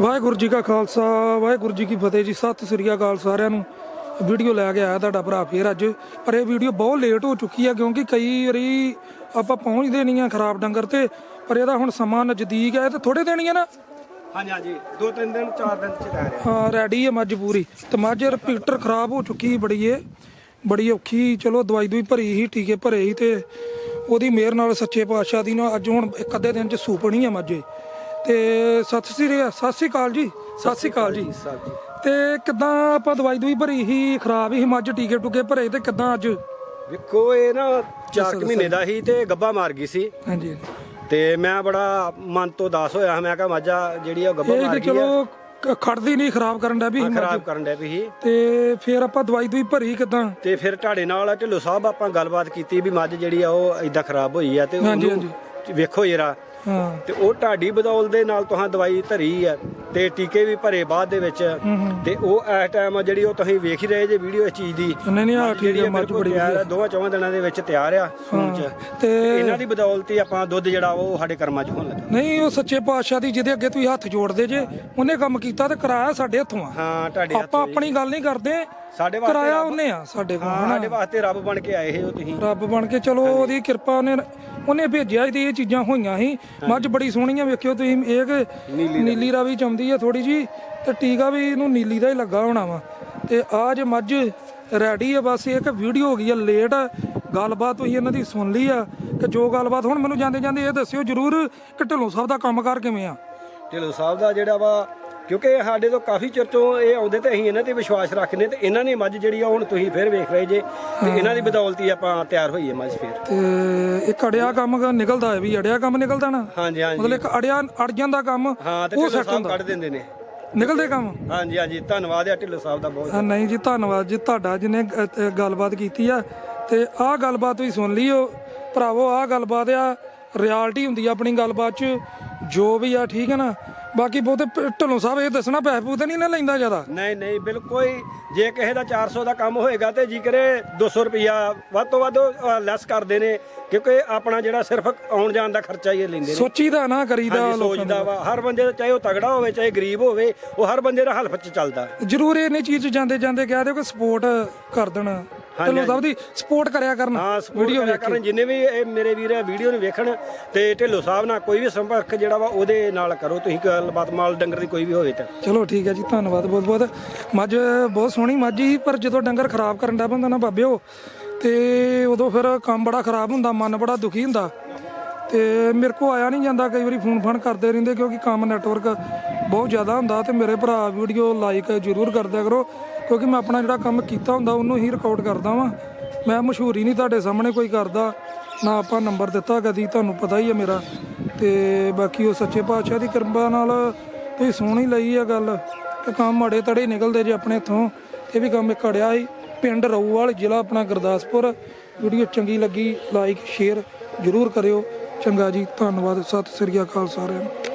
ਵਾਹਿਗੁਰੂ ਜੀ ਕਾ ਖਾਲਸਾ ਵਾਹਿਗੁਰੂ ਜੀ ਕੀ ਫਤਿਹ ਜੀ। ਸਤਿ ਸ੍ਰੀ ਅਕਾਲ ਸਾਰਿਆਂ ਨੂੰ। ਵੀਡੀਓ ਲੈ ਕੇ ਆਇਆ ਤੁਹਾਡਾ ਭਰਾ ਫੇਰ ਅੱਜ। ਪਰ ਇਹ ਵੀਡੀਓ ਬਹੁਤ ਲੇਟ ਹੋ ਚੁੱਕੀ ਆ ਕਿਉਂਕਿ ਕਈ ਵਾਰੀ ਆਪਾਂ ਪਹੁੰਚਦੇ ਨਹੀਂ ਆ ਖਰਾਬ ਡੰਗਰ ਤੇ ਪਰ ਇਹਦਾ ਹੁਣ ਸਮਾਂ ਨਜ਼ਦੀਕ ਹੈ ਤੇ ਥੋੜੇ ਦਿਨ ਹੀ ਆ ਨਾ। ਹਾਂਜੀ ਹਾਂਜੀ। ਦੋ ਤਿੰਨ ਦਿਨ ਚਾਰ ਦਿਨ ਚ ਲੈ ਰਿਹਾ। ਹਾਂ ਰੈਡੀ ਹੈ ਮੱਝ ਪੂਰੀ। ਤੇ ਮੱਝ ਰਿਪੀਟਰ ਖਰਾਬ ਹੋ ਚੁੱਕੀ ਬੜੀ ਏ। ਬੜੀ ਔਖੀ ਚਲੋ ਦਵਾਈ ਦੂਈ ਭਰੀ ਸੀ ਟੀਕੇ ਭਰੇ ਸੀ ਤੇ ਉਹਦੀ ਮਿਹਰ ਨਾਲ ਸੱਚੇ ਪਾਤਸ਼ਾਹ ਦੀ ਨਾ ਅੱਜ ਹੁਣ ਇੱਕ ਅੱਧੇ ਦਿਨ ਚ ਸੂਪਣੀ ਆ ਮੱਝੇ ਤੇ ਸਤਿ ਸ੍ਰੀ ਸਤਿ ਸ੍ਰੀ ਅਕਾਲ ਜੀ ਸਤਿ ਸ੍ਰੀ ਅਕਾਲ ਜੀ। ਤੇ ਕਿਦਾਂ ਆਪਾਂ ਦਵਾਈ ਦੂਈ ਭਰੀ ਸੀ ਖਰਾਬ ਹੀ ਮੱਝ ਟੀਕੇ ਟੁਕੇ ਭਰੇ ਤੇ ਕਿਦਾਂ ਅੱਜ? ਵੇਖੋ ਇਹ ਨਾ 4 ਮਹੀਨੇ ਦਾ ਸੀ ਤੇ ਗੱਬਾ ਮਾਰ ਗਈ ਸੀ। ਹਾਂਜੀ ਤੇ ਮੈਂ ਬੜਾ ਮਨ ਤੋਂ ਉਦਾਸ ਹੋਇਆ ਮੈਂ ਕਿਹਾ ਮਾਜਾ ਜਿਹੜੀ ਆ ਉਹ ਗੱਬਾ ਮਾਰ ਗਈ ਚਲੋ ਖੜਦੀ ਨਹੀਂ ਖਰਾਬ ਕਰਨ ਦਾ ਵੀ ਹਾਂ, ਖਰਾਬ ਕਰਨ ਪਈ ਸੀ। ਤੇ ਫਿਰ ਆਪਾਂ ਦਵਾਈ ਦੂਈ ਭਰੀ ਕਿਦਾਂ? ਤੇ ਫਿਰ ਤੁਹਾਡੇ ਨਾਲ ਢਿੱਲੋ ਸਾਹਿਬ ਆਪਾਂ ਗੱਲਬਾਤ ਕੀਤੀ ਵੀ ਮੱਝ ਜਿਹੜੀ ਆ ਉਹ ਇਦਾਂ ਖਰਾਬ ਹੋਈ ਆ ਤੇ ਉਹਨੂੰ ਵੇਖੋ ਜਰਾ। ਹਾਂ। ਤੇ ਉਹ ਢਾਡੀ ਬਦੌਲ ਦੇ ਨਾਲ ਤੁਹਾਂ ਦਵਾਈ ਧਰੀ ਆ ਤੇ ਟੀਕੇ ਵੀ ਭਰੇ ਬਾਅਦ ਦੇ ਵਿੱਚ। ਹੂੰ ਹੂੰ। ਤੇ ਉਹ ਇਸ ਟਾਈਮ ਜਿਹੜੀ ਉਹ ਤੁਸੀਂ ਵੇਖ ਹੀ ਰਹੇ ਜੇ ਵੀਡੀਓ ਇਸ ਚੀਜ਼ ਦੀ। ਨਹੀਂ ਨਹੀਂ ਆ ਠੀਕ ਹੈ ਮੱਝ ਬੜੀ ਤਿਆਰ ਆ ਦੋਵਾਂ ਚੌਵਾਂ ਦਿਨਾਂ ਦੇ ਵਿੱਚ ਤਿਆਰ ਆ ਸੂਣ ਚ। ਤੇ ਇਹਨਾਂ ਦੀ ਬਦੌਲਤ ਹੀ ਆਪਾਂ ਦੁੱਧ ਜਿਹੜਾ ਉਹ ਸਾਡੇ ਕਰਮਾਂ 'ਚ ਹੋਣ ਲੱਗਾ। ਨਹੀਂ ਉਹ ਸੱਚੇ ਪਾਤਸ਼ਾਹ ਦੀ ਜਿਹਦੇ ਅੱਗੇ ਤੁਸੀਂ ਹੱਥ ਜੋੜਦੇ ਜੇ ਉਹਨੇ ਕੰਮ ਕੀਤਾ ਤੇ ਕਰਾਇਆ ਸਾਡੇ ਹੱਥੋਂ ਆ। ਹਾਂ ਤੁਹਾਡੇ ਆਪਾਂ ਆਪਣੀ ਗੱਲ ਨਹੀਂ ਕਰਦੇ ਸਾਡੇ ਵਾਸਤੇ ਕਰਾਇਆ ਉਹਨੇ ਆ ਸਾਡੇ ਕੋਲ ਹਾਂ ਸਾਡੇ ਵਾਸਤੇ ਰੱਬ ਬਣ ਕੇ ਆਏ ਹੋ ਤੁਸੀਂ। ਰੱਬ ਬਣ ਕੇ ਚਲੋ ਉਹਦੀ ਕਿਰਪਾ ਉਹਨੇ ਉਹਨੇ ਭੇਜਿਆ ਤੇ ਇਹ ਚੀਜ਼ਾਂ ਹੋਈਆਂ ਸੀ। ਮੱਝ ਬੜੀ ਸੋਹਣੀ ਆ ਵੇਖਿਓ ਤੁਸੀਂ ਇਹ ਕਿ ਨੀਲੀ ਰਾਵੀ ਚਮਦੀ ਆ ਥੋੜੀ ਜੀ ਤੇ ਟੀਕਾ ਵੀ ਇਹਨੂੰ ਨੀਲੀ ਦਾ ਹੀ ਲੱਗਾ ਹੋਣਾ ਵਾ। ਤੇ ਆ ਜੇ ਮੱਝ ਰੈਡੀ ਆ ਬਸ ਇੱਕ ਵੀਡੀਓ ਹੋ ਗਈ ਆ ਲੇਟ ਗੱਲਬਾਤ ਤੁਸੀਂ ਇਹਨਾਂ ਦੀ ਸੁਣ ਲਈ ਆ ਕਿ ਜੋ ਗੱਲਬਾਤ ਹੁਣ ਮੈਨੂੰ ਜਾਂਦੇ ਜਾਂਦੇ ਇਹ ਦੱਸਿਓ ਜਰੂਰ ਕਿ ਢਿੱਲੋਂ ਸਾਹਿਬ ਦਾ ਕੰਮਕਾਰ ਕਿਵੇਂ ਆ? ਢਿੱਲੋਂ ਸਾਹਿਬ ਦਾ ਜਿਹੜਾ ਵਾ ਕਿਉਂਕਿ ਸਾਡੇ ਤੋਂ ਕਾਫੀ ਚਿਰ ਤੋਂ ਇਹ ਆਉਂਦੇ ਤੇ ਅਸੀਂ ਇਹਨਾਂ ਤੇ ਵਿਸ਼ਵਾਸ ਰੱਖਦੇ ਤੇ ਇਹਨਾਂ ਨੇ ਮੱਝ ਜਿਹੜੀ ਆ ਹੁਣ ਤੁਸੀਂ ਫਿਰ ਵੇਖ ਰਹੇ ਜੇ ਤੇ ਇਹਨਾਂ ਦੀ ਬਦੌਲਤ ਹੀ ਆਪਾਂ ਤਿਆਰ ਹੋਈ ਹੈ ਮੱਝ ਫਿਰ। ਤੇ ਇੱਕ ਅੜਿਆ ਕੰਮ ਨਿਕਲਦਾ ਹੈ ਵੀ ਅੜਿਆ ਕੰਮ ਨਿਕਲਦਾ ਨਾ? ਹਾਂਜੀ ਹਾਂਜੀ। ਮਤਲਬ ਇੱਕ ਅੜਿਆ ਅੜ ਜਾਂਦਾ ਕੰਮ ਹਾਂ ਤੇ ਉਹ ਢਿੱਲੋਂ ਸੈੱਟ ਸਾਹਿਬ ਹੁੰਦਾ। ਕੱਢ ਦਿੰਦੇ ਨੇ। ਨਿਕਲਦੇ ਕੰਮ? ਹਾਂਜੀ ਹਾਂਜੀ ਧੰਨਵਾਦ ਆ ਢਿੱਲੋਂ ਸਾਹਿਬ ਦਾ ਬਹੁਤ ਨਹੀਂ ਜੀ ਧੰਨਵਾਦ ਜੀ ਤੁਹਾਡਾ ਜਿਹਨੇ ਅ, ਗੱਲਬਾਤ ਕੀਤੀ ਆ। ਤੇ ਆਹ ਗੱਲਬਾਤ ਤੁਸੀਂ ਸੁਣ ਲਈਓ ਭਰਾਵੋ ਆਹ ਗੱਲਬਾਤ ਆ ਰਿਐਲਿਟੀ ਹੁੰਦੀ ਆ ਆਪਣੀ ਗੱਲਬਾਤ 'ਚ। ਜੋ ਵੀ ਆ ਠੀਕ ਹੈ ਨਾ? ਬਾਕੀ ਬਹੁਤੇ ਢਿੱਲੋਂ ਸਾਹਿਬ ਇਹ ਦੱਸਣਾ ਪੈਸੇ ਪੂਤੇ ਨਹੀਂ ਨਾ ਲੈਂਦਾ ਜ਼ਿਆਦਾ। ਨਹੀਂ ਨਹੀਂ ਬਿਲਕੁਲ ਜੇ ਕਿਸੇ ਦਾ 400 ਦਾ ਕੰਮ ਹੋਏਗਾ ਤੇ ਜੀ ਕਰੇ 200 ਰੁਪਿਆ ਵੱਧ ਤੋਂ ਵੱਧ ਲੈਸ ਕਰਦੇ ਨੇ ਕਿਉਂਕਿ ਆਪਣਾ ਜਿਹੜਾ ਸਿਰਫ ਆਉਣ ਜਾਣ ਦਾ ਖਰਚਾ ਹੀ ਇਹ ਲੈਂਦੇ ਨੇ। ਸੋਚੀਦਾ ਨਾ ਕਰੀਦਾ ਸੋਚਦਾ ਵਾ। ਹਰ ਬੰਦੇ ਦਾ ਚਾਹੇ ਉਹ ਤਗੜਾ ਹੋਵੇ ਚਾਹੇ ਗਰੀਬ ਹੋਵੇ ਉਹ ਹਰ ਬੰਦੇ ਦਾ ਹਲਫ ਚ ਚੱਲਦਾ। ਜ਼ਰੂਰ ਇਹਨੇ ਚੀਜ਼ ਜਾਂਦੇ ਜਾਂਦੇ ਕਹਿ ਦਿਓ ਕਿ ਸਪੋਰਟ ਕਰ ਦੇਣ। ਢਿੱਲੋਂ ਸਾਹਿਬ ਦੀ ਸਪੋਰਟ ਕਰਿਆ ਕਰਨ ਹਾਂ ਸਪੋਰਟ ਕਰਿਆ ਕਰਨ। ਜਿੰਨੇ ਵੀ ਇਹ ਮੇਰੇ ਵੀਰ ਇਹ ਵੀਡੀਓ ਨੂੰ ਵੇਖਣ ਤੇ ਢਿੱਲੋਂ ਸਾਹਿਬ ਨਾਲ ਕੋਈ ਵੀ ਸੰਪਰਕ ਜਿਹੜਾ ਵਾ ਉਹਦੇ ਨਾਲ ਕਰੋ। ਤੁਸੀਂ ਗੱਲਬਾਤ ਮਾਲ ਡੰਗਰ ਦੀ ਕੋਈ ਵੀ ਹੋਵੇ ਤਾਂ। ਚਲੋ ਠੀਕ ਹੈ ਜੀ ਧੰਨਵਾਦ ਬਹੁਤ ਬਹੁਤ। ਮੱਝ ਬਹੁਤ ਸੋਹਣੀ ਮੱਝ ਸੀ ਪਰ ਜਦੋਂ ਡੰਗਰ ਖਰਾਬ ਕਰਨ ਦਾ ਬੰਦਾ ਨਾ ਬਾਬਿਓ ਤੇ ਉਦੋਂ ਫਿਰ ਕੰਮ ਬੜਾ ਖਰਾਬ ਹੁੰਦਾ ਮਨ ਬੜਾ ਦੁਖੀ ਹੁੰਦਾ। ਤੇ ਮੇਰੇ ਕੋ ਆਇਆ ਨਹੀਂ ਜਾਂਦਾ ਕਈ ਵਾਰੀ ਫੋਨ ਫਾਨ ਕਰਦੇ ਰਹਿੰਦੇ ਕਿਉਂਕਿ ਕੰਮ ਨੈਟਵਰਕ ਬਹੁਤ ਜ਼ਿਆਦਾ ਹੁੰਦਾ ਤੇ ਮੇਰੇ ਭਰਾ ਵੀਡੀਓ ਲਾਈਕ ਜ਼ਰੂਰ ਕਰਦਿਆ ਕਰੋ। ਕਿਉਂਕਿ ਮੈਂ ਆਪਣਾ ਜਿਹੜਾ ਕੰਮ ਕੀਤਾ ਹੁੰਦਾ ਉਹਨੂੰ ਹੀ ਰਿਕਾਰਡ ਕਰਦਾ ਵਾਂ। ਮੈਂ ਮਸ਼ਹੂਰੀ ਨਹੀਂ ਤੁਹਾਡੇ ਸਾਹਮਣੇ ਕੋਈ ਕਰਦਾ। ਨਾ ਆਪਾਂ ਨੰਬਰ ਦਿੱਤਾ ਕਦੀ, ਤੁਹਾਨੂੰ ਪਤਾ ਹੀ ਹੈ ਮੇਰਾ। ਤੇ ਬਾਕੀ ਉਹ ਸੱਚੇ ਪਾਤਸ਼ਾਹ ਦੀ ਕਿਰਪਾ ਨਾਲ ਤੁਸੀਂ ਸੋਹਣੀ ਲਈ ਆ ਗੱਲ। ਕਿ ਕੰਮ ਅੜੇ ਤੜੇ ਨਿਕਲਦੇ ਜੇ ਆਪਣੇ ਇੱਥੋਂ। ਇਹ ਵੀ ਕੰਮ ਇੱਕ ਅੜਿਆ ਸੀ। ਪਿੰਡ ਰਊਵਾਲ, ਜ਼ਿਲ੍ਹਾ ਆਪਣਾ ਗੁਰਦਾਸਪੁਰ। ਵੀਡੀਓ ਚੰਗੀ ਲੱਗੀ ਲਾਈਕ ਸ਼ੇਅਰ ਜ਼ਰੂਰ ਕਰਿਓ। ਚੰਗਾ ਜੀ, ਧੰਨਵਾਦ। ਸਤਿ ਸ੍ਰੀ ਅਕਾਲ ਸਾਰਿਆਂ ਨੂੰ।